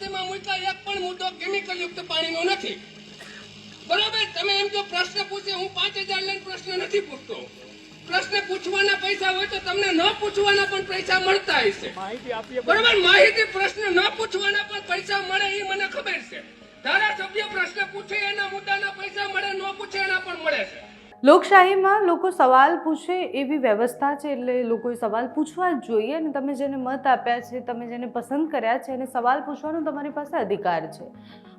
સમિતિમાં મૂક્યા એક પણ મુદ્દો કેમિકલ યુક્ત પાણીનો નથી. બરાબર? તમે એમ જો પ્રશ્ન પૂછે હું પાંચ હજાર લઈને પ્રશ્ન નથી પૂછતો. પ્રશ્ન પૂછવાના પૈસા હોય તો તમને ન પૂછવાના પણ પૈસા મળતા હશે. બરાબર? માહિતી પ્રશ્ન ન પૂછવાના પણ પૈસા મળે એ મને ખબર છે. ધારાસભ્ય પ્રશ્ન પૂછે એના મુદ્દાના પૈસા મળે ન પૂછે એના પણ મળે છે. લોકશાહીમાં લોકો સવાલ પૂછે એવી વ્યવસ્થા છે એટલે લોકોએ સવાલ પૂછવા જ જોઈએ અને તમે જેને મત આપ્યા છે, તમે જેને પસંદ કર્યા છે, એને સવાલ પૂછવાનો તમારી પાસે અધિકાર છે.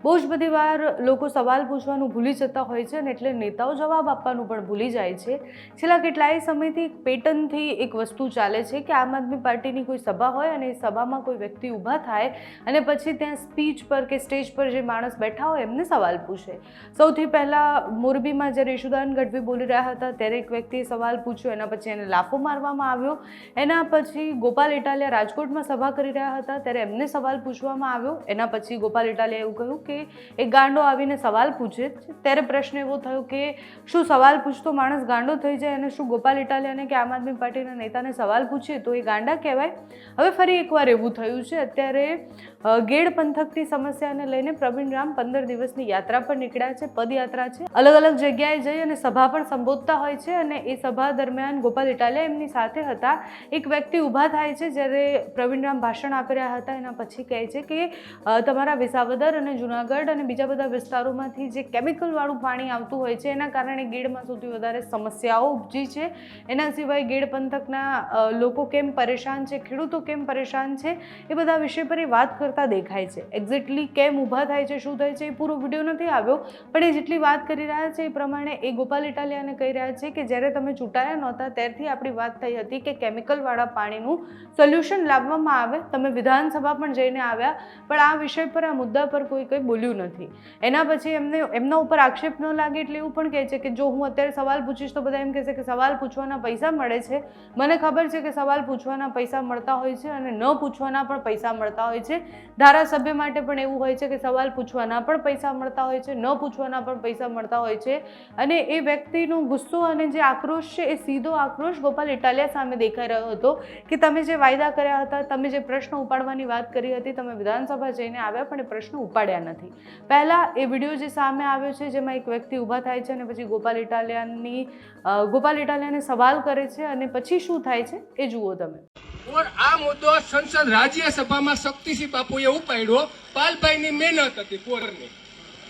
બહુ જ બધી વાર લોકો સવાલ પૂછવાનું ભૂલી જતા હોય છે અને એટલે નેતાઓ જવાબ આપવાનું પણ ભૂલી જાય છે. છેલ્લા કેટલાય સમયથી એક પેટર્નથી એક વસ્તુ ચાલે છે કે આમ આદમી પાર્ટીની કોઈ સભા હોય અને સભામાં કોઈ વ્યક્તિ ઊભા થાય અને પછી ત્યાં સ્પીચ પર કે સ્ટેજ પર જે માણસ બેઠા હોય એમને સવાલ પૂછે. સૌથી પહેલાં મોરબીમાં જ્યારે યશુદાન ગઢવી બોલી રહ્યા હતા. ત્યારે એક વ્યક્તિએ સવાલ પૂછ્યો, એના પછી એને લાફો મારવામાં આવ્યો. એના પછી ગોપાલ ઇટાલિયા રાજકોટમાં સભા કરી રહ્યા હતા. ત્યારે એમને સવાલ પૂછવામાં આવ્યો. એના પછી ગોપાલ ઇટાલિયા એવું કહ્યું કે એક ગાંડો આવીને સવાલ પૂછે ત્યારે પ્રશ્ન એવો થયો કે શું સવાલ પૂછતો માણસ ગાંડો થઈ જાય અને શું ગોપાલ ઇટાલિયાને કે આમ આદમી પાર્ટીના નેતાને સવાલ પૂછે તો એ ગાંડા કહેવાય? હવે ફરી એકવાર એવું થયું છે. અત્યારે ગેડ પંથકની સમસ્યાને લઈને પ્રવીણ રામ પંદર દિવસની યાત્રા પર નીકળ્યા છે. પદયાત્રા છે. અલગ અલગ જગ્યાએ જઈ અને સભા પણ સંબોધતા હોય છે અને એ સભા દરમિયાન ગોપાલ ઇટાલિયા એમની સાથે હતા. એક વ્યક્તિ ઊભા થાય છે જ્યારે પ્રવીણરામ ભાષણ આપી રહ્યા હતા. એના પછી કહે છે કે તમારા વિસાવદર અને જુનાગઢ અને બીજા બધા વિસ્તારોમાંથી જે કેમિકલવાળું પાણી આવતું હોય છે, એના કારણે ગેડમાં સૌથી વધારે સમસ્યાઓ ઉપજી છે. એના સિવાય ગેડ પંથકના લોકો કેમ પરેશાન છે, ખેડૂતો કેમ પરેશાન છે, એ બધા વિષય પર એ વાત કરતા દેખાય છે. એક્ઝેક્ટલી કેમ ઊભા થાય છે, શું થાય છે એ પૂરો વીડિયો નથી આવ્યો. પણ એ જેટલી વાત કરી રહ્યા છે એ પ્રમાણે એ ગોપાલ ઇટાલિયાને કહી રહ્યા છે કે જ્યારે તમે ચૂંટાયા નહોતા ત્યારથી આપણી વાત થઈ હતી કે કેમિકલવાળા પાણીનું સોલ્યુશન લાવવામાં આવે, તમે વિધાનસભા પણ જઈને આવ્યા, પણ આ વિષય પર, આ મુદ્દા પર કોઈ કંઈ બોલ્યું નથી. એના પછી એમને, એમના ઉપર આક્ષેપ ન લાગે એટલે એવું પણ કહે છે કે જો હું અત્યારે સવાલ પૂછીશ તો બધા એમ કહેશે કે સવાલ પૂછવાના પૈસા મળે છે. મને ખબર છે કે સવાલ પૂછવાના પૈસા મળતા હોય છે અને ન પૂછવાના પણ પૈસા મળતા હોય છે. ધારાસભ્ય માટે પણ એવું હોય છે કે સવાલ પૂછવાના પણ પૈસા મળતા હોય છે, ન પૂછવાના પણ પૈસા મળતા હોય છે. અને એ વ્યક્તિનો ગુસ્સો અને જે આક્રોશ છે એ સીધો આક્રોશ ગોપાલ ઇટાલિયા સામે દેખાઈ રહ્યો હતો કે તમે જે વાયદા કર્યા હતા, તમે જે પ્રશ્ન ઉપાડવાની વાત કરી હતી, તમે વિધાનસભા જઈને આવ્યા પણ એ પ્રશ્ન ઉપાડ્યા નથી. પહેલાં એ વીડિયો જે સામે આવ્યો છે, જેમાં એક વ્યક્તિ ઊભા થાય છે અને પછી ગોપાલ ઇટાલિયાની ગોપાલ ઇટાલિયાને સવાલ કરે છે અને પછી શું થાય છે એ જુઓ તમે. ઓર આ મુદ્દો સંસદ રાજ્યસભામાં શક્તિસિંહ બાપુએ ઉપાડ્યો, પાલભાઈની મહેનત હતી પોરની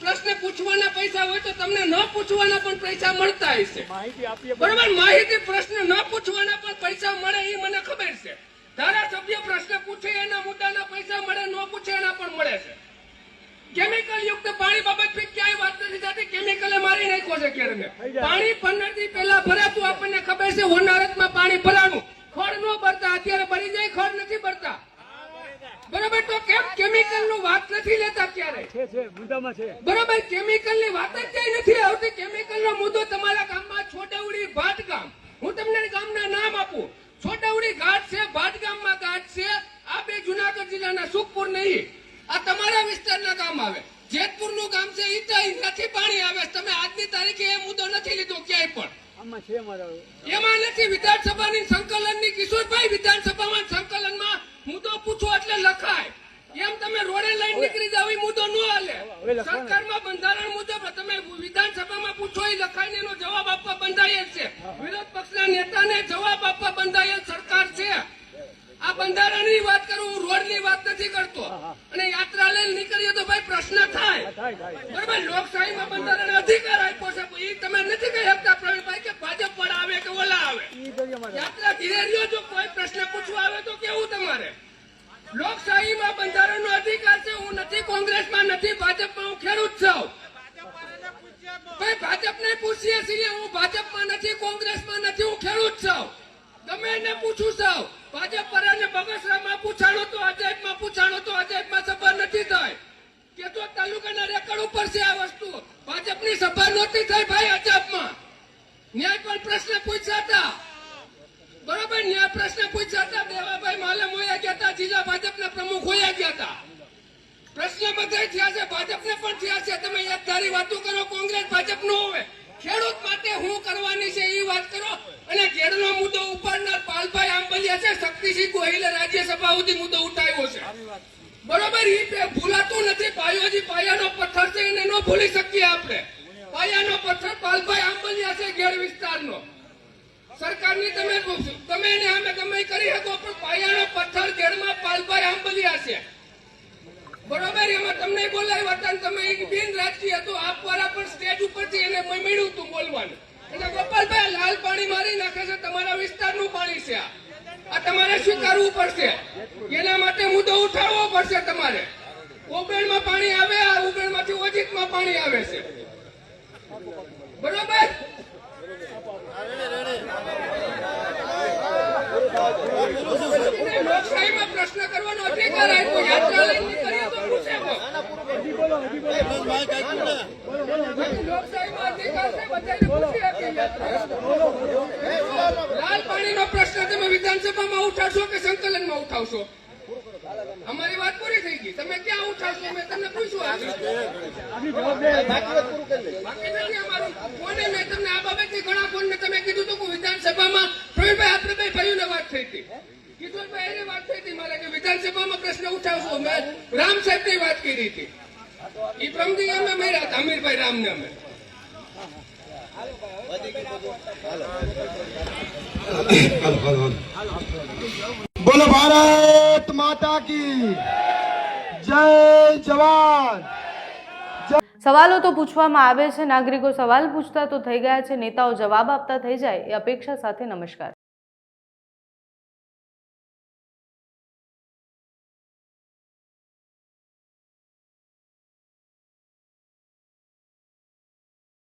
પ્રશ્ન પૂછવાના પૈસા હોય તો તમને ન પૂછવાના પણ પૈસા મળતા હશે આપીએ માહિતી પ્રશ્ન ન પૂછવાના પણ પૈસા મળે એ મને ખબર છે. ધારાસભ્ય પ્રશ્ન પૂછે એના મુદ્દાના પૈસા મળે ન પૂછે એના પણ મળે છે. કેમિકલ યુક્ત પાણી બાબત ક્યાંય વાત નથી થતી. કેમિકલે મારી નાખ્યો છે કેરને પાણી પંદર દી પહેલા ભરાતું આપણને ખબર છે હોનારતમાં પાણી ભરાનું ખડ ન ભરતા. અત્યારે ભરી જાય ખડ નથી ભરતા. બરાબર? તો કેમ કેમિકલનું વાત નથી લેતા? ક્યારે? છે છે મુદ્દામાં છે. બરોબર કેમિકલની વાત જ કઈ નથી આવતી. કેમિકલ નો મુદ્દો તમારા ગામમાં છોટાઉડી ભાટ ગામ હું તમને ગામના નામ આપું. છોટાઉડી ઘાટ છે ભાટ ગામમાં ઘાટ છે. આ બે જુનાગઢ જિલ્લાના સુખપુર નહીં. આ તમારા વિસ્તારના ગામ આવે. જેતપુરનું ગામ છે ઈચાઈ નથી પાણી આવે તમે આજની તારીખે એ મુદ્દો નથી લીધો ક્યાંય પણ. આમાં છે મારા. એમાં નથી. વિધાનસભાની સંકલનની કિશોરભાઈ વિધાનસભામાં સંકલનમાં મુદ્દો પૂછો એટલે લખાય. એમ તમે રોડે લઈને નીકળી જાવ મુદ્દો ન હાલે. સરકારમાં બંધારણ મુજબ તમે વિધાનસભામાં પૂછો એ લખાઈને એનો જવાબ આપવા બંધાયેલ છે. વિરોધ પક્ષના નેતાને જવાબ આપવા બંધાયેલ સરકાર છે. આ બંધારણની વાત કરું હું રોડની વાત નથી કરતો. અને યાત્રા લઈને નીકળીએ તો ભાઈ પ્રશ્ન થાય. બરાબર લોકશાહીમાં બંધારણ અધિકાર આપ્યો છે એ તમે નથી કહી શકતા પ્રવીણભાઈ કે ભાજપ પણ આવે કે ઓલા આવે ઈ કરીએ મારા યાત્રા ઘીરે રહ્યો જો કોઈ પ્રશ્ન પૂછવા આવે તો કેવું તમારે લોકશાહીમાં બંધારણનો અધિકાર છે હું નથી કોંગ્રેસમાં નથી ભાજપમાં હું ખેડૂત છું ભાઈ ભાજપને પૂછીએ છીએ, હું ભાજપમાં નથી, કોંગ્રેસમાં નથી, હું ખેડૂત છું. તમે એને પૂછું છું ભાજપ પર અને બગસરામાં પૂછાણો તો અજાયબમાં પૂછાણો તો અજાયબમાં સભા નથી થાય. કે તો તાલુકાના રેકર્ડ ઉપર છે આ વસ્તુ ભાજપની સભા નહોતી થઈ ભાઈ અજબમાં ન્યાય પણ પ્રશ્ન પૂછ્યા હતા બરોબર ન્યાય પ્રશ્ન પૂછ્યા હતા દેવાભાઈ માલમ હોયા ગયા હતા જિલ્લા ભાજપના પ્રમુખ હોયા ગયા હતા પ્રશ્ન બધા થયા છે ભાજપને પણ થયા છે તમે એક ધારી વાતો કરો કોંગ્રેસ ભાજપ નો હોય ખેડૂત માટે હું કરવાની છે એ વાત કરો અને ઘેરનો મુદ્દો ઉપાડનાર પાલભાઈ આંબલિયા છે શક્તિસિંહ ગોહિલે રાજ્યસભા સુધી મુદ્દો ઉઠાવ્યો છે બરોબર ઈ બે ભૂલાતું નથી. પાયોજી પાયાનો પથ્થર છે એને ન ભૂલી શકીએ આપણે. પાયાનો પથ્થર પાલભાઈ આંબલિયા છે ઘેર વિસ્તારનો. સરકારની તમે તમે એને અમે ગમે કરી શકો, પણ પાયાનો પથ્થર ઘેરમાં પાલભાઈ આંબલિયા છે. બરોબર, એમાં તમને બોલાવ્યા હતા તમે એક બિન રાજકીય હતો, આપવાળા પણ સ્ટેજ ઉપરથી એને મળ્યું હતું બોલવાનું. એટલે ગોપાલભાઈ લાલ પાણી મારી નાખે છે, તમારા વિસ્તારનું પાણી છે આ. તમારે સ્વીકારવું પડશે? એના માટે મુદ્દો ઉઠાવવો પડશે તમારે. ઉબેણમાં પાણી આવે, આ ઉબેણમાંથી ઓજીતમાં પાણી આવે છે. બરોબર? લોકશાહીમાં પ્રશ્ન કરવાનો અધિકાર આપ્યો. પાણીનો પ્રશ્ન તમે વિધાનસભામાં ઉઠાવશો કે સંકલનમાં ઉઠાવશો? અમારી વાત પૂરી થઈ ગઈ. તમે ક્યાં મેં તમને પૂછ્યું બાકી નથી અમારું. કોને મેં તમને આ બાબતથી ઘણા ફોન તમે કીધું હતું કે વિધાનસભામાં પ્રવીણભાઈ આપણે ભાઈઓને વાત થઈ હતી. કિશોરભાઈ એને વાત થઈ હતી મારે કે વિધાનસભામાં પ્રશ્ન ઉઠાવશો મેં રામ સાહેબની વાત કરી હતી. એ પ્રમદી અમે મેળ્યા હતા અમીરભાઈ રામને અમે. બોલો ભારત માતા કી. સવાલો તો પૂછવામાં આવે છે, નાગરિકો સવાલ પૂછતા તો થઈ ગયા છે, નેતાઓ જવાબ આપતા થઈ જાય, એ અપેક્ષા સાથે નમસ્કાર.